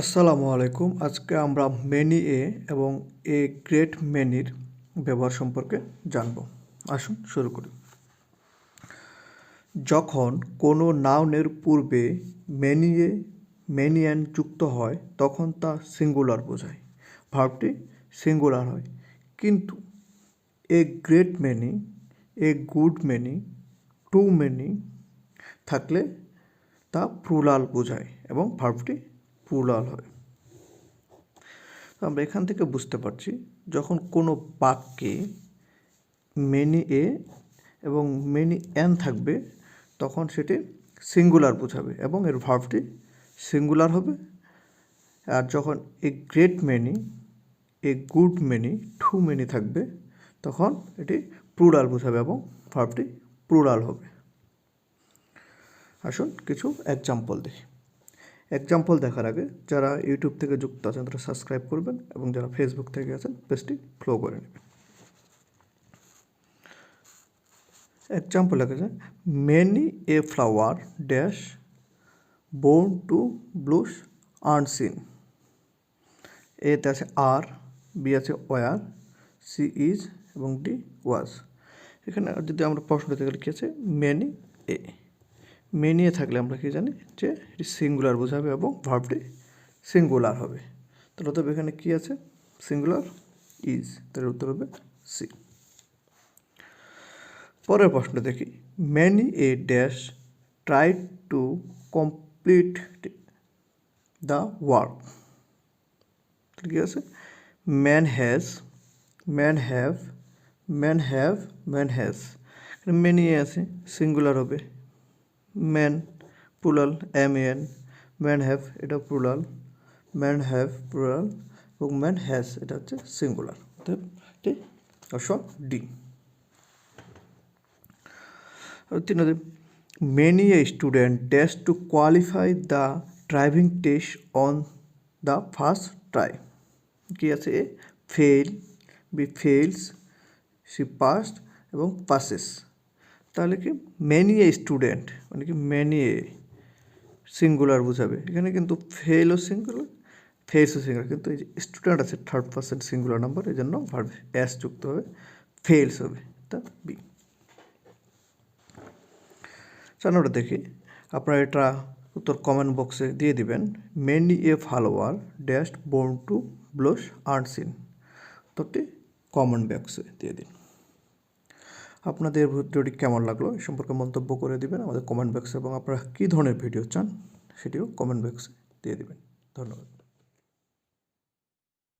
আসসালামু আলাইকুম। আজকে আমরা মেনি এ এবং এ গ্রেট মেনির ব্যবহার সম্পর্কে জানব। আসুন শুরু করি। যখন কোনো নাউনের পূর্বে মেনি এ মেনিয়ান যুক্ত হয়, তখন তা সিঙ্গুলার বোঝায়। ভার্বটি সিঙ্গুলার হয়। কিন্তু a great many a good many too many থাকলে তা প্লুরাল বোঝায় এবং ভার্বটি প্লুরাল হয়। আমরা এখান থেকে বুঝতে পারছি যখন কোনো বাক্যে মেনি এ এবং মেনি এন থাকবে, তখন সেটি সিঙ্গুলার বোঝাবে এবং এর ভার্বটি সিঙ্গুলার হবে। আর যখন a great many a good many too many থাকবে, তখন এটি প্লুরাল বোঝাবে এবং ভার্বটি প্লুরাল হবে। আসুন কিছু এক্সাম্পল দেখি। এক্সাম্পল দেখার আগে যারা ইউটিউব থেকে যুক্ত আছেন, তারা সাবস্ক্রাইব করবেন এবং যারা ফেসবুক থেকে আছেন, পেজটি ফলো করে নেবেন। এক্সাম্পল লেখা যায় many a flower dash born to blush unseen এতে আছে আর বি আছে ওয়ার সি ইজ এবং ডি ওয়াজ এখানে যদি আমরা প্রশ্ন কী আছে? মেনি এ মেনিয়ে থাকলে আমরা কি জানি যে এটি সিঙ্গুলার বোঝাবে এবং ভার্বটি সিঙ্গুলার হবে। তাহলে তবে এখানে কি আছে? সিঙ্গুলার ইজ তার উত্তর হবে সি পরের প্রশ্ন দেখি। Many a dash try to complete the work কি আছে? Man has man have man have man has many আছে সিঙ্গুলার হবে। Man plural M N man have এটা প্লুরাল ম্যান হ্যাভ প্লুরাল এবং ম্যান হ্যাজ এটা হচ্ছে সিঙ্গুলার ঠিক option D. তিন many a student dash to qualify the driving test on the first try কি আছে A? Fail B fails C passed এবং passes তাহলে কি মেনি এ স্টুডেন্ট মানে কি মেনি এ সিঙ্গুলার বোঝাবে। এখানে কিন্তু ফেলও সিঙ্গুলার ফেসও সিঙ্গুলার কিন্তু এই যে স্টুডেন্ট আছে থার্ড পার্সেন্ট সিঙ্গুলার নাম্বার এই জন্য এস যুক্ত হবে ফেলস হবে তা বি নম্বর দেখি, আপনারা এটা উত্তর কমেন্ট বক্সে দিয়ে দিবেন many a flower dash born to blush unseen উত্তরটি কমেন্ট বক্সে দিয়ে দিন। আপনাদের ভিডিওটি কেমন লাগল এই সম্পর্কে মন্তব্য করে দিবেন আমাদের কমেন্ট বক্সে এবং আপনারা কী ধরনের ভিডিও চান সেটিও কমেন্ট বক্সে দিয়ে দেবেন। ধন্যবাদ।